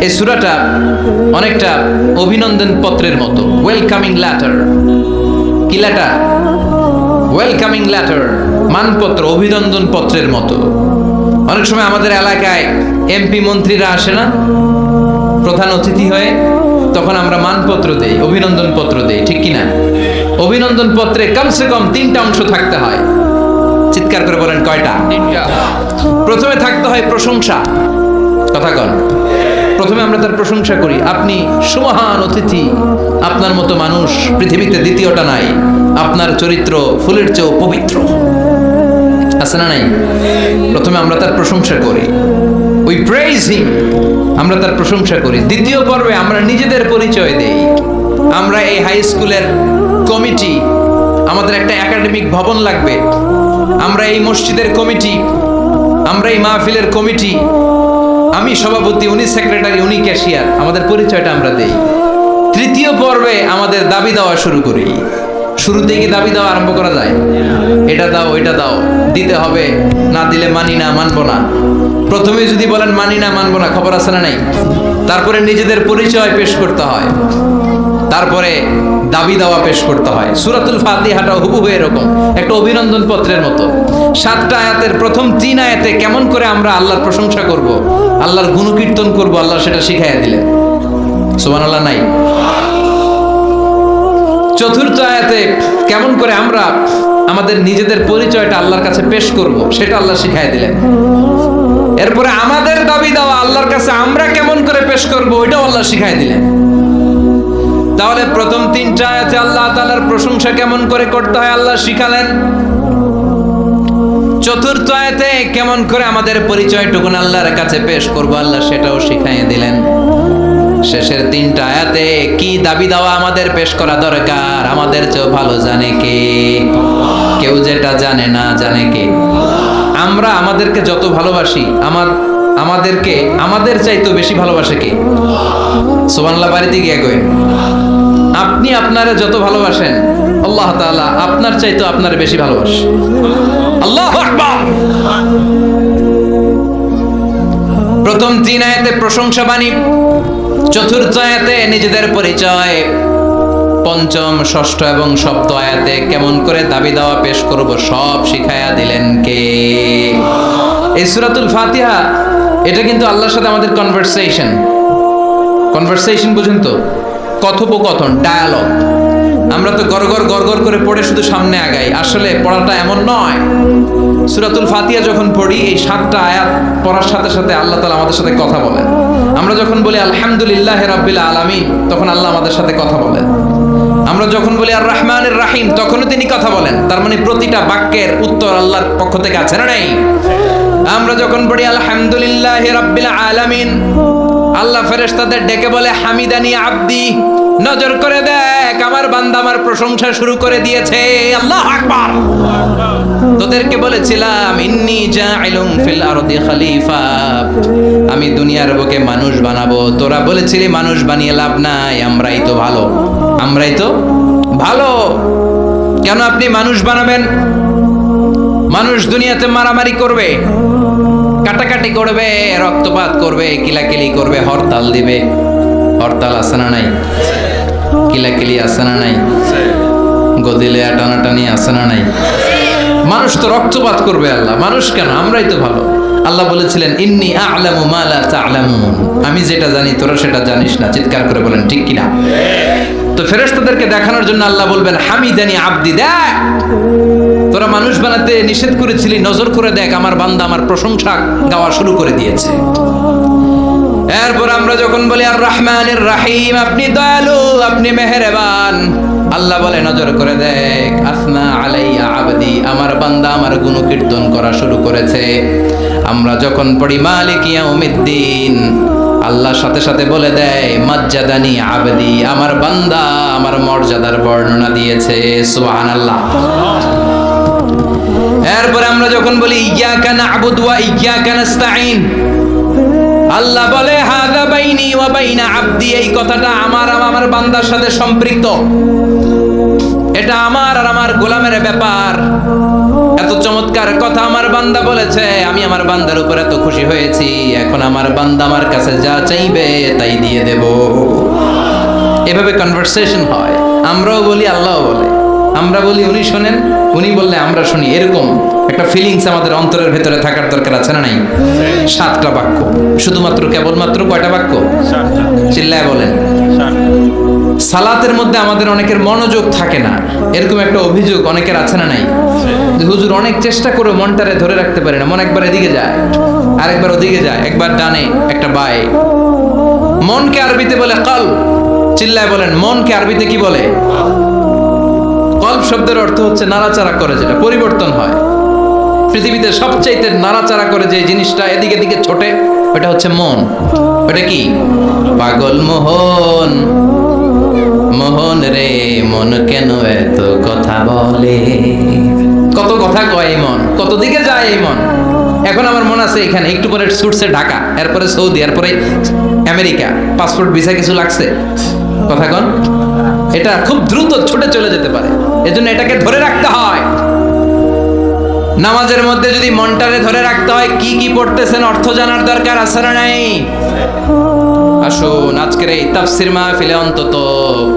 এই সুরাটা অনেকটা অভিনন্দন পত্রের মতো। ওয়েলকামিং ল্যাটার কি ল্যাটার ওয়েলকামিং ল্যাটার মানপত্র, অভিনন্দন পত্রের মতো। অনেক সময় আমাদের এলাকায় এমপি মন্ত্রীরা আসে না? প্রধান অতিথি হয়ে তখন আমরা মানপত্র দেই, অভিনন্দন পত্র দেই, ঠিক কিনা? অভিনন্দন পত্রে কমসে কম তিনটা অংশ থাকতে হয়। চিৎকার করে বলেন কয়টা? প্রথমে থাকতে হয় প্রশংসা। কথা কন। প্রথমে আমরা তার প্রশংসা করি। আপনি সুমহান অতিথি। আপনার মতো মানুষ পৃথিবীতে দ্বিতীয়টা নাই। আপনার চরিত্র ফুলের চেয়েও পবিত্র। আছে না নাই? প্রথমে আমরা তার প্রশংসা করি। উই প্রেজ হিম আমরা তার প্রশংসা করি। দ্বিতীয় পর্বে আমরা নিজেদের পরিচয় দেই। আমরা এই হাই স্কুলের কমিটি আমাদের একটা একাডেমিক ভবন লাগবে। আমরা এই মসজিদের কমিটি আমরা এই মাহফিলের কমিটি আমি সভাপতি, উনি সেক্রেটারি উনি ক্যাশিয়ার আমাদের পরিচয়টা আমরা দেই। তৃতীয় পর্বে আমাদের দাবি দেওয়া শুরু করি। শুরু কি দাবি দেওয়া আরম্ভ করা যায়? এটা দাও এটা দাও। দিতে হবে, না দিলে মানি না, মানবো না। প্রথমে যদি বলেন মানি না, মানবো না, খবর আছে না নাই? তারপরে নিজেদের পরিচয় পেশ করতে হয়। তারপরে দাবি দাওয়া পেশ করতে হয়। সুরাতুল ফাতিহাটা হুবহু এরকম। একটা অভিনন্দন পত্রের মতো। সাতটা আয়াতের প্রথম তিন আয়াতে কেমন করে আমরা আল্লাহর প্রশংসা করব, আল্লাহর গুণকীর্তন করব, আল্লাহ সেটা শিখাইয়া দিলেন। সুবান আল্লাহ নাই? চতুর্থ আয়াতে কেমন করে আমরা আমাদের নিজেদের পরিচয়টা আল্লাহর কাছে পেশ করব, সেটা আল্লাহ শিখাই দিলেন। এরপরে আমাদের দাবি দেওয়া আল্লাহর কাছে আমরা কেমন করে পেশ করব, ওইটাও আল্লাহ শিখাই দিলেন। তাহলে প্রথম তিনটা আয়াতে আল্লাহ তাআলার প্রশংসা কেমন করে করতে হয় আল্লাহ শিখালেন? চতুর্থ আয়াতে কেমন করে আমাদের পরিচয়টুকুন আল্লাহর কাছে পেশ করব, আল্লাহ সেটাও শিখাইয়ে দিলেন। শেষের তিনটা আয়াতে কি দাবি দেওয়া আমাদের পেশ করা দরকার? আমাদের চেয়েও ভালো জানে কে? কেউ যেটা জানে না জানে কে? আমরা আমাদেরকে যত ভালোবাসি, আমার, আমাদেরকে, আমাদের চাইতো বেশি ভালোবাসে কে? সোবানলা বাড়িতে গিয়ে কই? আপনি আপনারা যত ভালোবাসেন, আল্লাহ তাআলা আপনার চাইতো আপনার বেশি ভালোবাসে। আল্লাহ প্রথম তিন আয়াতে প্রশংসা বাণী, চতুর্থ আয়াতে নিজেদের পরিচয়, পঞ্চম, ষষ্ঠ এবং সপ্ত আয়াতে কেমন করে দাবি দাওয়া পেশ করব সব শিখায়া দিলেন কে? এই সুরাতুল ফাতিহা, এটা কিন্তু আল্লাহর সাথে আমাদের কনভারসেশন কনভারসেশন বুঝেন তো? কথোপকথন ডায়ালগ আমরা তো গড়গড় গড়গড় করে পড়ে শুধু সামনে আগাই। আসলে পড়াটা এমন নয়। সুরাতুল ফাতিহা যখন পড়ি, এই সাতটা আয়াত পড়ার সাথে সাথে আল্লাহ তালা আমাদের সাথে কথা বলেন। আমরা যখন বলি, আলহামদুলিল্লাহ রাব্বিল আলামিন তখন আল্লাহ আমাদের সাথে কথা বলেন। আমরা যখন বলি আর রহমানের রাহিম তখনও তিনি কথা বলেন। তার মানে প্রতিটা বাক্যের উত্তর আল্লাহর পক্ষ থেকে আছে না নাই? আমরা যখন পড়ি, আলহামদুলিল্লাহ রাব্বিল আলামিন আল্লাহ ফেরেশতাদের ডেকে বলে, হামিদানি আব্দি, নজর করে দেখ, আমার বান্দা আমার প্রশংসা শুরু করে দিয়েছে। আল্লাহ আকবার। তোদেরকে বলেছিলাম, ইন্নি জাইলুম ফিল আরদি খলিফা। আমি দুনিয়ার বুকে মানুষ বানাবো। তোরা বলেছিলি, মানুষ বানিয়ে লাভ নাই, আমরাই তো ভালো। আমরাই তো ভালো। কেন আপনি মানুষ বানাবেন? মানুষ দুনিয়াতে মারামারি করবে। কাটাকাটি করবে, রক্তপাত করবে, কিলাকিলি করবে, হরতাল দিবে। হরতাল আছে না নাই? কিলাকিলি আছে না নাই? গদিলে টানাটানি আছে না নাই? মানুষ তো রক্তপাত করবে আল্লাহ। মানুষ কেন? আমরাই তো ভালো। আল্লাহ বলেছিলেন, ইন্নি আ'লামু মা লা তা'লামুন। আমি যেটা জানি, তোরা সেটা জানিস না। চিৎকার করে বলেন, ঠিক কিনা? তো ফেরেশতাদেরকে দেখানোর জন্য আল্লাহ বলবেন, হামিদানি আব্দি, দেখ, তোরা মানুষ বানাতে নিষেধ করেছিলি, নজর করে দেখ, আমার বান্দা আমার প্রশংসা গাওয়া শুরু করে দিয়েছে। এরপর আমরা যখন বলি, আর রহমানের রাহিম, আপনি দয়ালু, আপনি মেহেরবান। আল্লাহ বলে, নজর করে দেখ, আসনা আলাইয়া আবদি, আমার বান্দা আমার গুণকীর্তন করা শুরু করেছে। আমরা যখন পড়ি, মালিক ইয়াউমিদ্দিন আল্লাহর সাথে সাথে বলে দেয়, মাজ্জাদানি আবদি, আমার বান্দা আমার মর্যাদার বর্ণনা দিয়েছে। সুবহানাল্লাহ। এরপরে আমরা যখন বলি, ইয়াকা না'বুদু ওয়া ইয়াকা নাস্তাঈন, আল্লাহ বলে, হাদা বাইনি ওয়া বাইনা আবদি, এই কথাটা আমার আমার বান্দার সাথে সম্পৃক্ত। এটা আমার আর আমার গোলামের ব্যাপার। এত চমৎকার কথা আমার বান্দা বলেছে, আমি আমার বান্দার উপর এত খুশি হয়েছি, এখন আমার বান্দা আমার কাছে যা চাইবে তাই দিয়ে দেব। এভাবে কনভারসেশন হয়, আমরাও বলি, আল্লাহও বলে। আমরা বলি, উনি শোনেন, উনি বললে আমরা শুনি। এরকম একটা ফিলিংস আমাদের অন্তরের ভেতরে থাকার দরকার আছে না নাই? সাতটা বাক্য। শুধুমাত্র কেবলমাত্র কয়টা বাক্য? চিল্লায় বলেন। সালাতের মধ্যে আমাদের অনেকের মনোযোগ থাকে না। এরকম একটা অভিযোগ অনেকের আছে না নাই? হুজুর অনেক চেষ্টা করে মনটারে ধরে রাখতে পারে না। মন একবার এদিকে যায়, আরেকবার ওদিকে যায়, একবার ডানে, একটা বায়ে। মনকে আরবিতে বলে কল, চিল্লায় বলেন, মনকে আরবিতে কি বলে? কল্প শব্দের অর্থ হচ্ছে নাড়াচাড়া করে যেটা, পরিবর্তন হয়। পৃথিবীতে সবচাইতে নাড়াচাড়া করে যে জিনিসটা এদিকে এদিকে ছোটে, ওটা হচ্ছে মন। ওটা কি? পাগল মোহন। মোহন রে, মন কেন এত কথা বলে? কত কথা কয় এই মন কত দিকে যায় এই মন এখন আমার মন আছে এখানে, একটু পরে ছুটছে ঢাকা, এরপরে সৌদি, এরপরে আমেরিকা, পাসপোর্ট, ভিসা কিছু লাগছে। কথা কন, এটা খুব দ্রুত ছুটে চলে যেতে পারে, এজন্য এটাকে ধরে রাখতে হয়। নামাজের মধ্যে যদি মনটারে ধরে রাখতে হয়, কি কি পড়তেছেন, অর্থ জানার দরকার আছে না নাই? আসুন, আজকের এই তাফসির মাহফিলে অন্তত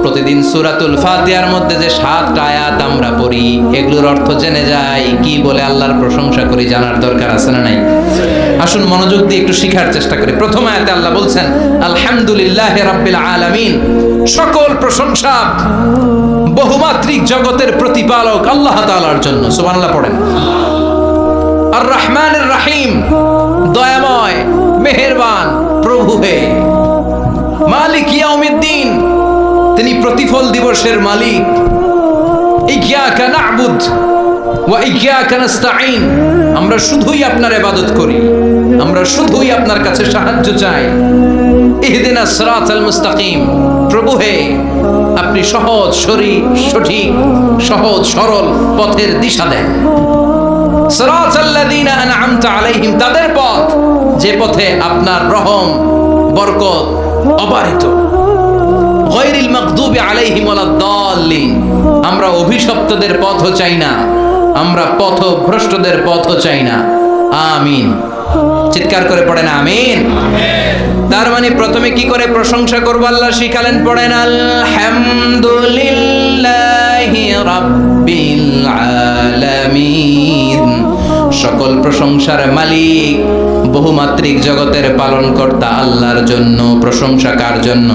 প্রতিদিন সূরাতুল ফাতিহার মধ্যে যে সাতটা আয়াত আমরা পড়ি, এগুলোর অর্থ জেনে যাই, কি বলে আল্লাহর প্রশংসা করি জানার দরকার আছে না নাই? আসুন, মনোযোগ দিয়ে একটু শিখার চেষ্টা করি। প্রথম আয়াতে আল্লাহ বলছেন, আলহামদুলিল্লাহ রাব্বিল আলামিন। সকল প্রশংসা বহুমাত্রিক জগতের প্রতিপালক আল্লাহ তাআলার জন্য। সুবহানাল্লাহ পড়েন। আর রহমানের রাহিম, দয়াময়, মেহেরবান, প্রভু হে। মালিক ইয়াউমিদ্দিন। তিনি প্রতিফল দিবসের মালিক। ইয়্যাকা না'বুদ ওয়া ইয়্যাকা নাস্তাঈন। আমরা শুধুই আপনার ইবাদত করি। আমরা শুধুই আপনার কাছে সাহায্য চাই। ইহদিনা সিরাতাল মুস্তাকিম। প্রভু হে, আপনি সহজ সরি সঠিক, সহজ, সরল পথের দিশা দেন। আন'আমতা আলাইহিম, তাদের পথ যে পথে আপনার রহম, বরকত মাগদুবি আলাইহিম আমরা অভিশপ্তদের পথও চাই না। আমরা পথ ভ্রষ্টদের পথও চাই না। আমিন। চিৎকার করে পড়েন আমিন। তার মানে প্রথমে কি করে প্রশংসা করব আল্লাহ? শিখালেন পড়েন আলহামদুলিল্লাহি রাব্বিল আলামিন। সকল প্রশংসার মালিক বহুমাত্রিক জগতের পালনকর্তা আল্লাহর জন্য। প্রশংসা কার জন্য।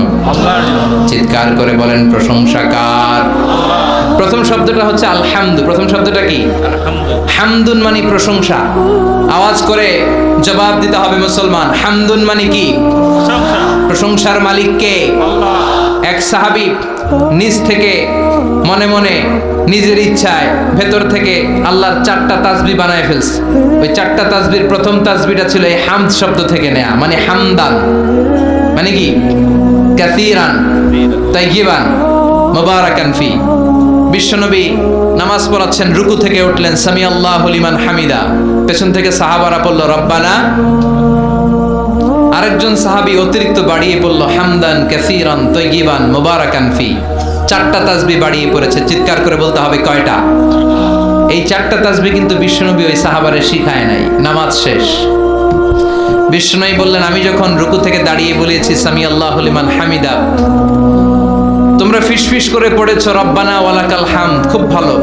চিৎকার করে বলেন প্রশংসা কার প্রথম শব্দটা হচ্ছে আলহামদু। প্রথম শব্দটা কি? হামদুন মানে প্রশংসা। আওয়াজ করে জবাব দিতে হবে মুসলমান। হামদুন মানে কি? প্রশংসার মালিক কে আল্লাহ। এক সাহাবি নিজ থেকে মনে মনে নিজের ইচ্ছায় ভেতর থেকে আল্লাহর চারটা তাজবি বানায় ফেলছে। ওই চারটা তাজবির প্রথম তাজবিটা ছিল এই হামদ শব্দ থেকে নেয়া মানে হামদান। মানে কি? কাসিরান তাইগিবান মোবারাকান ফি। বিশ্বনবী নামাজ পড়াচ্ছেন, রুকু থেকে উঠলেন সামি আল্লাহ লিমান হামিদা। পেছন থেকে সাহাবারা পড়ল রব্বানা আরেকজন সাহাবী অতিরিক্ত বাড়িয়ে পড়ল হামদান কাসিরান তৈগিবান মোবারাকান ফি। চারটা তাসবি বাড়িয়ে পড়েছে। চিৎকার করে বলতে হবে কয়টা? এই চারটা তাসবি কিন্তু বিশ্বনবী ওই সাহাবারে শিখায় নাই। নামাজ শেষ। বিশ্বনবী বললেন, আমি যখন রুকু থেকে দাঁড়িয়ে বলেছি সামি আল্লাহ হামিদা, তোমরা ফিসফিস করে পড়েছো, রব্বানা ওয়ালাকাল হাম খুব ভালো।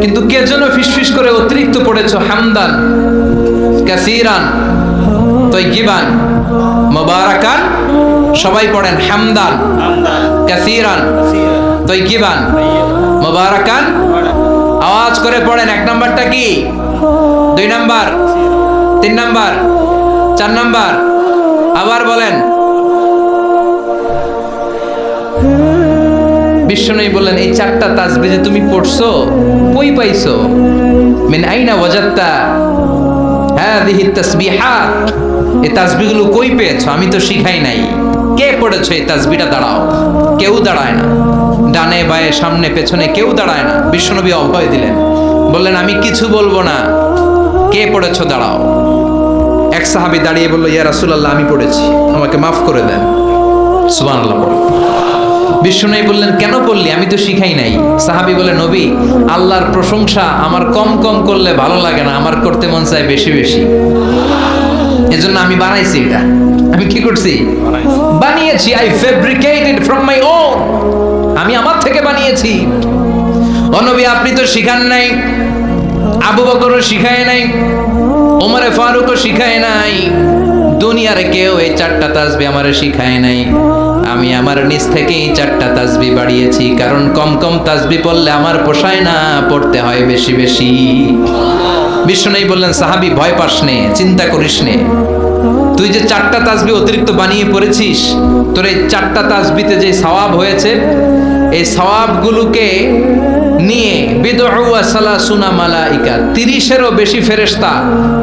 কিন্তু কে যেন ফিসফিস করে অতিরিক্ত পড়েছো, হামদান কাসিরান। তৈগিবান মোবারাকান, সবাই পড়েন, হামদান, কাসিরান। তৈগিবান মোবারাকান, আওয়াজ করে পড়েন, এক নাম্বারটা কি? দুই নাম্বার, তিন নাম্বার, চার নাম্বার, আবার বলেন। বিষ্ণুই বললেন, এই চারটা তাসবি যে তুমি পড়ছো, কই পাইছো? মিন আইনা ওয়াজাত্তা হাদিহি তাসবিহাত। এই তাসবিগুলো কই পেয়েছ? আমি তো শিখাই নাই। কে পড়েছো এই তাসবিটা দাঁড়াও। কেউ দাঁড়ায় না। ডানে বায়ে সামনে পেছনে কেউ দাঁড়ায় না। বিশ্বনবী অভয় দিলেন। বললেন, আমি কিছু বলব না। কে পড়েছো? দাঁড়াও। এক সাহাবী দাঁড়িয়ে বলল, ইয়া রাসূলুল্লাহ, আমি পড়েছি। আমাকে মাফ করে দেন। সুবহানাল্লাহ, পড়ো। বিষ্ণু বললেন, কেন পড়লি আমি তো শিখাই নাই। সাহাবি বলে, নবী, আল্লাহর প্রশংসা আমার কম কম করলে ভালো লাগে না, আমার করতে মন চায় বেশি বেশি। এজন্য আমি বানাইছি এটা। আমি কি করছি? বানিয়েছি। I fabricated from my own আমি আমার থেকে বানিয়েছি। অনবী আপনি তো শিখান নাই, আবু বকরও শিখায় নাই, ওমরে ফারুকও শিখায় নাই। দুনিয়ার কেউ এই চারটা তাসবি আমার শিখায় নাই। আমি আমার নিজ থেকেই চারটা তাসবি বাড়িয়েছি, কারণ কম কম তাসবি পড়লে আমার পোষায় না, পড়তে হয় বেশি বেশি। বিষ্ণু বললেন, সাহাবি, ভয় পাস নে, চিন্তা করিস নে। তুই যে চারটা তাসবি অতিরিক্ত বানিয়ে পড়েছিস, তোর এই চারটা তাসবিতে যে সওয়াব হয়েছে, এই সওয়াবগুলোকে নিয়ে বিদউয়া সালাসুনা মালাইকা, তিরিশেরও বেশি ফেরেশতা,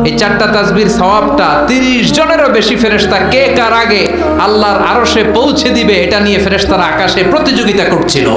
এই চারটা তাসবির সওয়াবটা তিরিশ জনেরও বেশি ফেরেশতা, কে কার আগে আল্লাহর আরশে পৌঁছে দিবে এটা নিয়ে ফেরেশতারা আকাশে প্রতিযোগিতা করছিল।